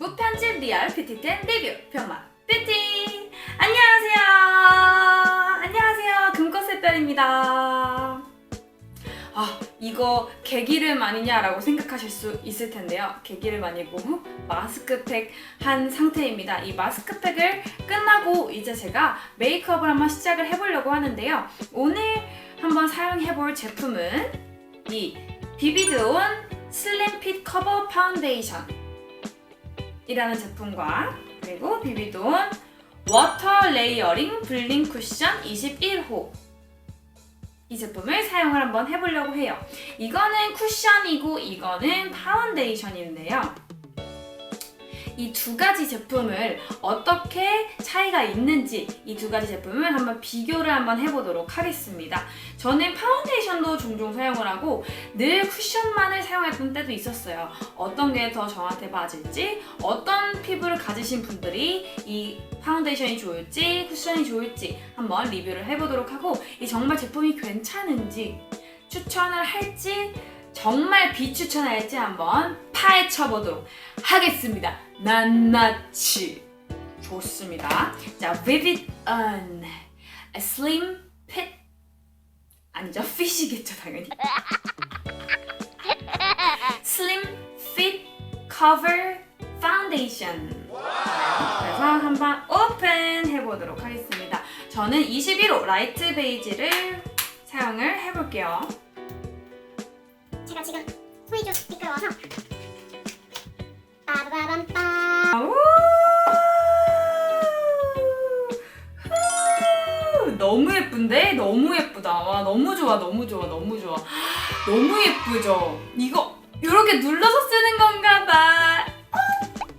무편집 리얼 뷰티템 리뷰 편마 뷰티 안녕하세요! 안녕하세요 금꽃색별입니다. 아 이거 개기름 아니냐라고 생각하실 수 있을 텐데요. 개기름 아니고 마스크팩 한 상태입니다. 이 마스크팩을 끝나고 이제 제가 메이크업을 한번 시작을 해보려고 하는데요. 오늘 한번 사용해볼 제품은 이 비비드온 슬림핏 커버 파운데이션 이라는 제품과 그리고 비비돈 워터 레이어링 블링 쿠션 21호 이 제품을 사용을 한번 해보려고 해요. 이거는 쿠션이고 이거는 파운데이션인데요. 이 두 가지 제품을 어떻게 차이가 있는지 이 두 가지 제품을 한번 비교를 한번 해보도록 하겠습니다. 저는 파운데이션도 종종 사용을 하고 늘 쿠션만을 사용했던 때도 있었어요. 어떤 게 더 저한테 맞을지, 어떤 피부를 가지신 분들이 이 파운데이션이 좋을지, 쿠션이 좋을지 한번 리뷰를 해보도록 하고, 이 정말 제품이 괜찮은지, 추천을 할지, 정말 비추천할지 한번 파헤쳐보도록 하겠습니다. 낱낱이. 좋습니다. 자, Vivid On Slim Fit 아니죠, fit이겠죠 당연히. Slim Fit Cover Foundation. 그래서 한번 오픈 해보도록 하겠습니다. 저는 21호 라이트 베이지를 사용을 해볼게요. 제가 지금 손이 좀 미끄러워서 빠바밤빰 예쁜데? 너무 예쁘다. 와, 너무 좋아, 너무 좋아, 너무 좋아. 너무 예쁘죠? 이거, 이렇게 눌러서 쓰는 건가 봐.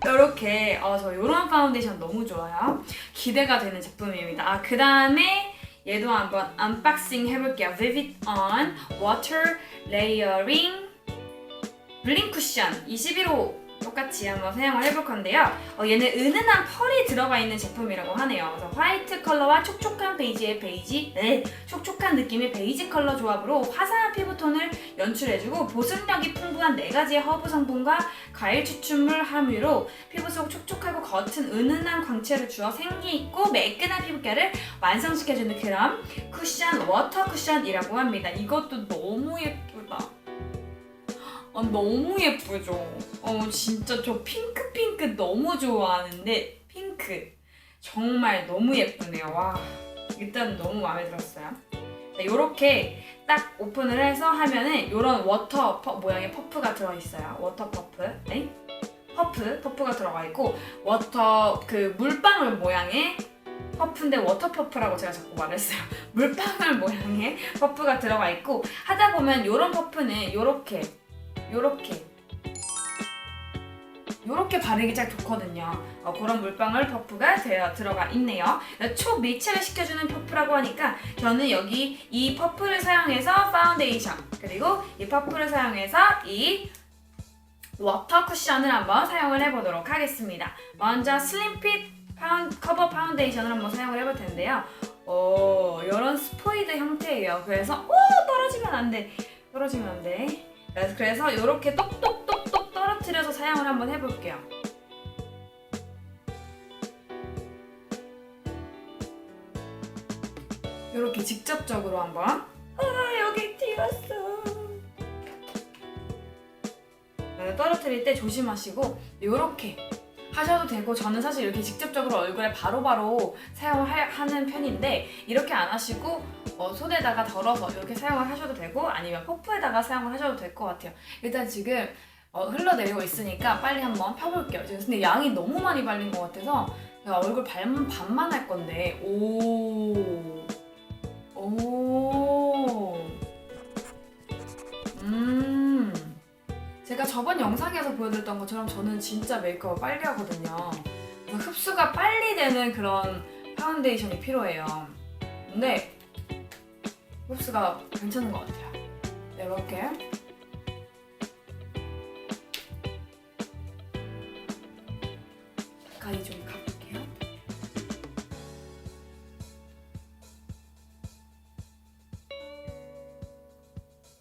이렇게, 어, 저 이런 파운데이션 너무 좋아요. 기대가 되는 제품입니다. 아, 그 다음에 얘도 한번 언박싱 해볼게요. Vivid On Water Layering 블링 쿠션 21호 똑같이 한번 사용을 해볼 건데요. 어, 얘는 은은한 펄이 들어가 있는 제품이라고 하네요. 그래서 화이트 컬러와 촉촉한 베이지의 베이지, 네, 촉촉한 느낌의 베이지 컬러 조합으로 화사한 피부톤을 연출해주고 보습력이 풍부한 네 가지의 허브 성분과 과일 추출물 함유로 피부 속 촉촉하고 겉은 은은한 광채를 주어 생기 있고 매끈한 피부결을 완성시켜주는 그런 쿠션 워터 쿠션이라고 합니다. 이것도 너무 예쁘다. 아, 너무 예쁘죠? 어, 진짜 저 핑크 핑크 너무 좋아하는데 핑크 정말 너무 예쁘네요. 와, 일단 너무 마음에 들었어요. 자, 요렇게 딱 오픈을 해서 하면은 이런 워터 퍼, 모양의 퍼프가 들어있어요. 워터 퍼프. 네? 퍼프, 퍼프가 들어가 있고 워터 그 물방울 모양의 퍼프인데 워터 퍼프라고 제가 자꾸 말했어요. 물방울 모양의 퍼프가 들어가 있고 하다 보면 이런 퍼프는 요렇게 요렇게 요렇게 바르기 딱 좋거든요. 어, 그런 물방울 퍼프가 되어 들어가 있네요. 초밀착을 시켜주는 퍼프라고 하니까 저는 여기 이 퍼프를 사용해서 파운데이션 그리고 이 퍼프를 사용해서 이 워터 쿠션을 한번 사용을 해보도록 하겠습니다. 먼저 슬림핏 파운, 커버 파운데이션을 한번 사용을 해볼 텐데요. 오, 이런 스포이드 형태예요. 그래서 오 떨어지면 안 돼. 떨어지면 안 돼. 그래서, 이렇게 똑똑똑똑 떨어뜨려서 사용을 한번 해볼게요. 이렇게 직접적으로 한번. 아 여기 튀었어. 네, 떨어뜨릴 때 조심하시고 이렇게 하셔도 되고 저는 사실 이렇게 직접적으로 얼굴에 바로바로 사용하는 편인데 이렇게 안 하시고 어, 손에다가 덜어서 이렇게 사용을 하셔도 되고 아니면 퍼프에다가 사용을 하셔도 될 것 같아요. 일단 지금 어, 흘러내리고 있으니까 빨리 한번 펴볼게요. 근데 양이 너무 많이 발린 것 같아서 제가 얼굴 반, 반만 할 건데 오. 오. 음. 제가 저번 영상에서 보여드렸던 것처럼 저는 진짜 메이크업을 빨리 하거든요. 흡수가 빨리 되는 그런 파운데이션이 필요해요. 근데 흡수가 괜찮은 것 같아요. 이렇게. 가까이 좀 가볼게요.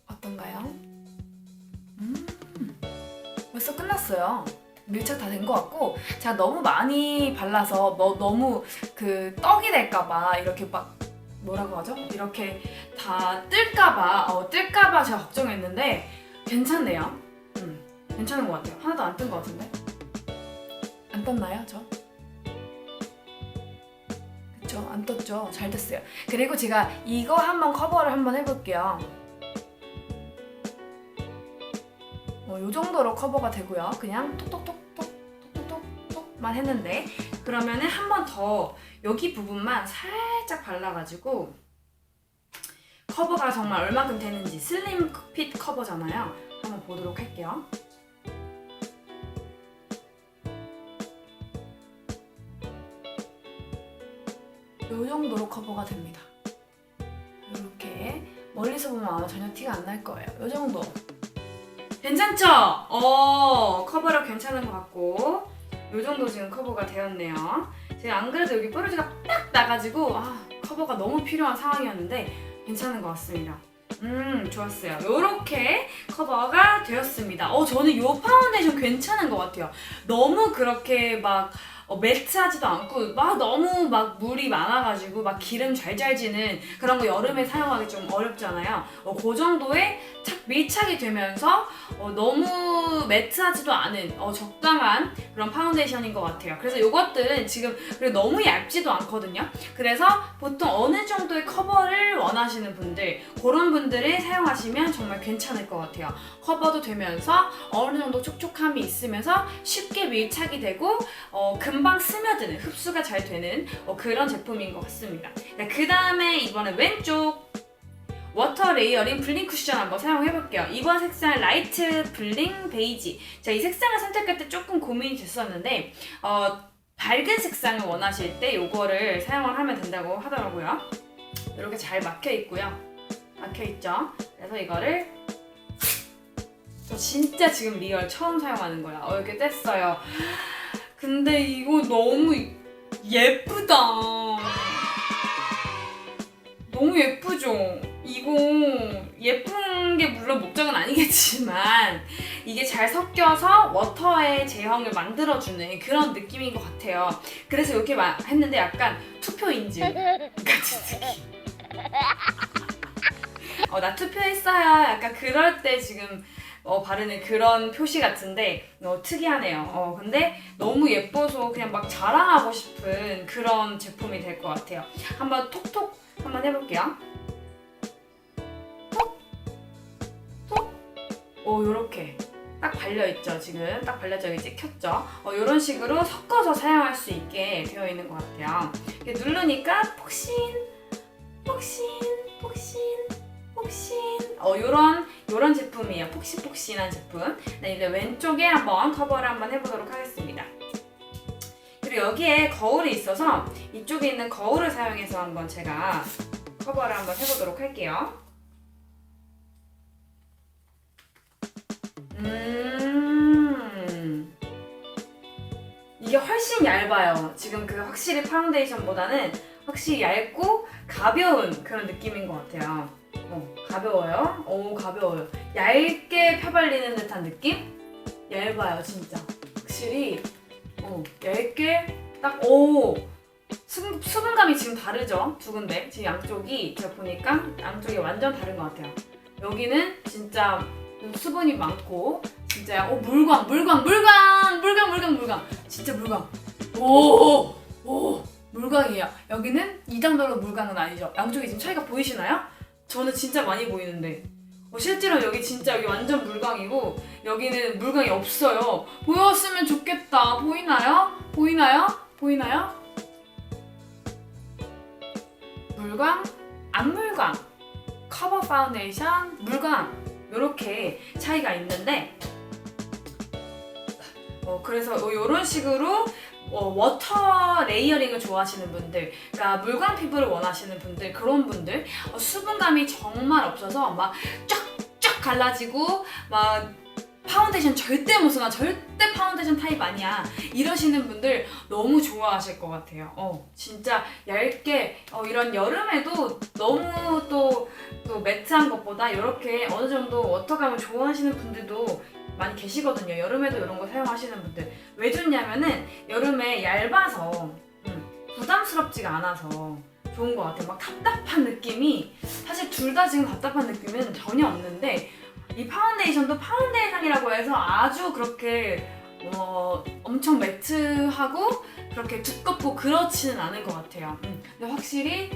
어떤가요? 음, 벌써 끝났어요. 밀착 다 된 것 같고 제가 너무 많이 발라서 너, 너무 그 떡이 될까봐 이렇게 막 뭐라고 하죠? 이렇게 다 뜰까봐 어, 뜰까봐 제가 걱정했는데 괜찮네요. 음, 괜찮은 것 같아요. 하나도 안 뜬 것 같은데 안 떴나요, 저? 그쵸? 안 떴죠? 잘 됐어요. 그리고 제가 이거 한번 커버를 한번 해볼게요. 어, 요 정도로 커버가 되고요. 그냥 톡톡톡톡 톡톡톡톡만 했는데 그러면은 한 번 더 여기 부분만 살짝 발라가지고 커버가 정말 얼마큼 되는지 슬림 핏 커버잖아요. 한번 보도록 할게요. 요 정도로 커버가 됩니다. 이렇게 멀리서 보면 아마 전혀 티가 안 날 거예요. 요 정도. 괜찮죠? 어, 커버력 괜찮은 것 같고 요 정도 지금 커버가 되었네요. 제가 안 그래도 여기 뾰루지가 딱 나가지고 아, 커버가 너무 필요한 상황이었는데 괜찮은 것 같습니다. 음, 좋았어요. 요렇게 커버가 되었습니다. 어, 저는 요 파운데이션 괜찮은 것 같아요. 너무 그렇게 막 어, 매트하지도 않고 막 너무 막 물이 많아가지고 막 기름 잘잘 지는 그런 거 여름에 사용하기 좀 어렵잖아요. 어, 그 정도의 착 밀착이 되면서 어, 너무 매트하지도 않은 어, 적당한 그런 파운데이션인 것 같아요. 그래서 이것들은 지금 그리고 너무 얇지도 않거든요. 그래서 보통 어느 정도의 커버를 원하시는 분들 그런 분들이 사용하시면 정말 괜찮을 것 같아요. 커버도 되면서 어느 정도 촉촉함이 있으면서 쉽게 밀착이 되고 어, 금방 스며드는 흡수가 잘 되는 어, 그런 제품인 것 같습니다. 그 다음에 이번에 왼쪽 워터 레이어링 블링 쿠션 한번 사용해 볼게요. 이번 색상 라이트 블링 베이지. 자, 이 색상을 선택할 때 조금 고민이 됐었는데 어, 밝은 색상을 원하실 때 이거를 사용을 하면 된다고 하더라고요. 이렇게 잘 막혀 있고요. 막혀 있죠. 그래서 이거를 저 진짜 지금 리얼 처음 사용하는 거야. 어, 이렇게 뗐어요. 근데 이거 너무 예쁘다. 너무 예쁘죠? 이거 예쁜 게 물론 목적은 아니겠지만 이게 잘 섞여서 워터의 제형을 만들어주는 그런 느낌인 것 같아요. 그래서 이렇게 마- 했는데 약간 투표 인증 같은 느낌. 어, 나 투표했어요. 약간 그럴 때 지금 어, 바르는 그런 표시 같은데 어, 특이하네요. 어, 근데 너무 예뻐서 그냥 막 자랑하고 싶은 그런 제품이 될 것 같아요. 한번 톡톡 한번 해볼게요. 톡, 톡. 오, 요렇게 딱 발려 있죠. 지금 딱 발려져 찍혔죠. 어, 이런 식으로 섞어서 사용할 수 있게 되어 있는 것 같아요. 누르니까 폭신, 폭신폭신한 제품. 네, 이제 왼쪽에 한번 커버를 한번 해보도록 하겠습니다. 그리고 여기에 거울이 있어서 이쪽에 있는 거울을 사용해서 한번 제가 커버를 한번 해보도록 할게요. 음. 이게 훨씬 얇아요. 지금 그 확실히 파운데이션보다는 확실히 얇고 가벼운 그런 느낌인 것 같아요. 어, 가벼워요. 오, 가벼워요. 얇게 펴발리는 듯한 느낌? 얇아요, 진짜. 확실히 어, 얇게 딱 오. 수분, 수분감이 지금 다르죠? 두 군데. 지금 양쪽이 제가 보니까 양쪽이 완전 다른 것 같아요. 여기는 진짜 수분이 많고 진짜 오 물광 물광 물광 물광 물광 물광 진짜 물광 오 오, 물광이에요. 여기는 이 정도로 물광은 아니죠. 양쪽이 지금 차이가 보이시나요? 저는 진짜 많이 보이는데 어, 실제로 여기 진짜 여기 완전 물광이고 여기는 물광이 없어요. 보였으면 좋겠다. 보이나요? 보이나요? 보이나요? 물광, 안 물광, 커버 파운데이션, 물광 이렇게 차이가 있는데 어, 그래서 이런 식으로 어, 워터 레이어링을 좋아하시는 분들, 그러니까 물광 피부를 원하시는 분들, 그런 분들, 어, 수분감이 정말 없어서 막 쫙 쫙 갈라지고 막 파운데이션 절대 못 써, 나 절대 파운데이션 타입 아니야. 이러시는 분들 너무 좋아하실 것 같아요. 어, 진짜 얇게 어, 이런 여름에도 너무 또, 또 매트한 것보다 이렇게 어느 정도 워터감을 좋아하시는 분들도 많이 계시거든요. 여름에도 이런 거 사용하시는 분들. 왜 좋냐면은 여름에 얇아서 음, 부담스럽지가 않아서 좋은 것 같아요. 막 답답한 느낌이 사실 둘 다 지금 답답한 느낌은 전혀 없는데 이 파운데이션도 파운데이션이라고 해서 아주 그렇게 어, 엄청 매트하고 그렇게 두껍고 그렇지는 않을 것 같아요. 음, 근데 확실히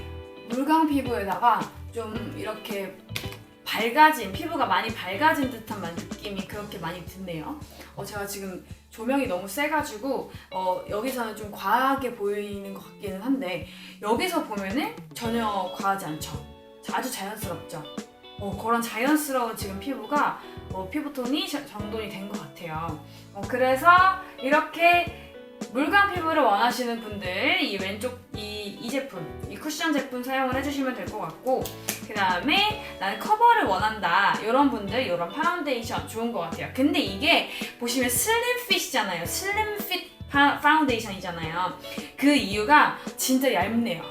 물광 피부에다가 좀 이렇게 밝아진 피부가 많이 밝아진 듯한 만- 느낌이 그렇게 많이 드네요. 어, 제가 지금 조명이 너무 세가지고 어, 여기서는 좀 과하게 보이는 것 같기는 한데 여기서 보면은 전혀 과하지 않죠. 아주 자연스럽죠. 어, 그런 자연스러운 지금 피부가 어, 피부톤이 저- 정돈이 된 것 같아요. 어, 그래서 이렇게 물광 피부를 원하시는 분들 이 왼쪽 이, 이 제품 이 쿠션 제품 사용을 해주시면 될 것 같고 그 다음에 나는 커버를 원한다. 이런 분들 이런 파운데이션 좋은 것 같아요. 근데 이게 보시면 슬림핏이잖아요. 슬림핏 파, 파운데이션이잖아요. 그 이유가 진짜 얇네요.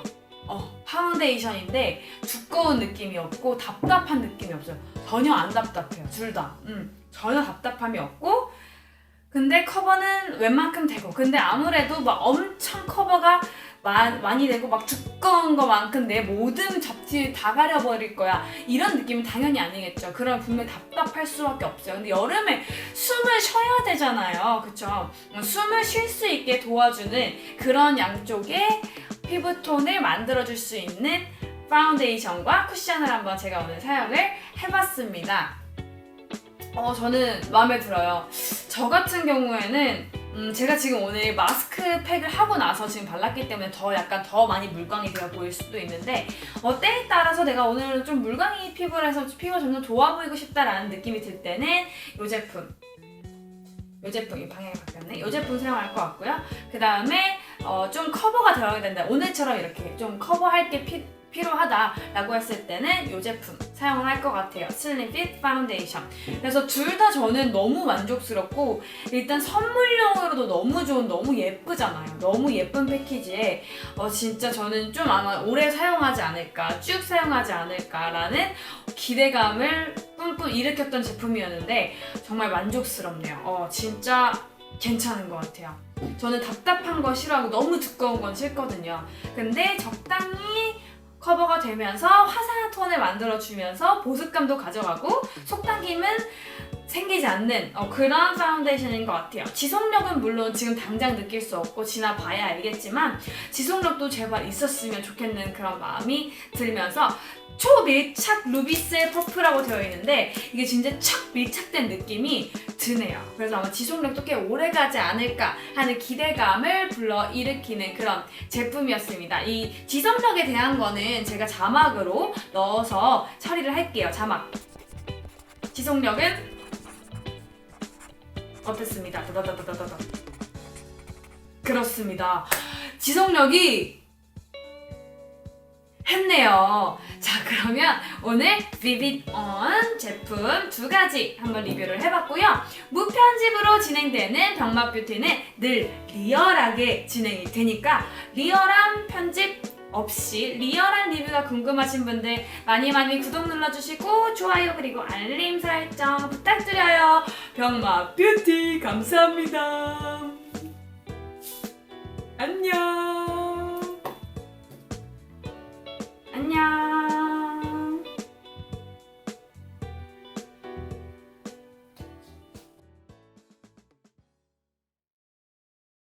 어, 파운데이션인데 두꺼운 느낌이 없고 답답한 느낌이 없어요. 전혀 안 답답해요. 둘다. 음, 전혀 답답함이 없고 근데 커버는 웬만큼 되고. 근데 아무래도 막 엄청 커버가 마, 많이 되고 막 두꺼운 거만큼 내 모든 잡티를 다 가려버릴 거야. 이런 느낌은 당연히 아니겠죠. 그럼 분명히 답답할 수밖에 없어요. 근데 여름에 숨을 쉬어야 되잖아요. 그쵸? 숨을 쉴 수 있게 도와주는 그런 양쪽의 피부톤을 만들어줄 수 있는 파운데이션과 쿠션을 한번 제가 오늘 사용을 해봤습니다 어 저는 마음에 들어요. 저 같은 경우에는 음, 제가 지금 오늘 마스크팩을 하고 나서 지금 발랐기 때문에 더 약간 더 많이 물광이 되어 보일 수도 있는데 어, 때에 따라서 내가 오늘은 좀 물광이 피부라서 피부가 점점 좋아 보이고 싶다라는 느낌이 들 때는 이 제품. 이 제품 이 방향이 바뀌었네. 이 제품 사용할 것 같고요. 그 다음에 어, 좀 커버가 들어가야 된다. 오늘처럼 이렇게 좀 커버할 게 피, 필요하다라고 했을 때는 이 제품 사용을 할 것 같아요 슬림핏 파운데이션 그래서 둘 다 저는 너무 만족스럽고 일단 선물용으로도 너무 좋은 너무 예쁘잖아요. 너무 예쁜 패키지에 어, 진짜 저는 좀 아마 오래 사용하지 않을까 쭉 사용하지 않을까라는 기대감을 뿜뿜 일으켰던 제품이었는데 정말 만족스럽네요. 어, 진짜 괜찮은 것 같아요. 저는 답답한 거 싫어하고 너무 두꺼운 건 싫거든요. 근데 적당히 커버가 되면서 화사한 톤을 만들어주면서 보습감도 가져가고 속당김은 생기지 않는 어, 그런 파운데이션인 것 같아요. 지속력은 물론 지금 당장 느낄 수 없고 지나봐야 알겠지만 지속력도 제발 있었으면 좋겠는 그런 마음이 들면서 초밀착 루비스의 퍼프라고 되어 있는데 이게 진짜 착 밀착된 느낌이 드네요. 그래서 아마 지속력도 꽤 오래 가지 않을까 하는 기대감을 불러 일으키는 그런 제품이었습니다. 이 지속력에 대한 거는 제가 자막으로 넣어서 처리를 할게요. 자막. 지속력은 어땠습니다. 그렇습니다. 지속력이 했네요. 자, 그러면 오늘 비빗온 제품 두 가지 한번 리뷰를 해봤고요. 무편집으로 진행되는 병맛 뷰티는 늘 리얼하게 진행이 되니까 리얼한 편집 없이 리얼한 리뷰가 궁금하신 분들 많이 많이 구독 눌러주시고 좋아요 그리고 알림 설정 부탁드려요. 병맛 뷰티 감사합니다. 안녕.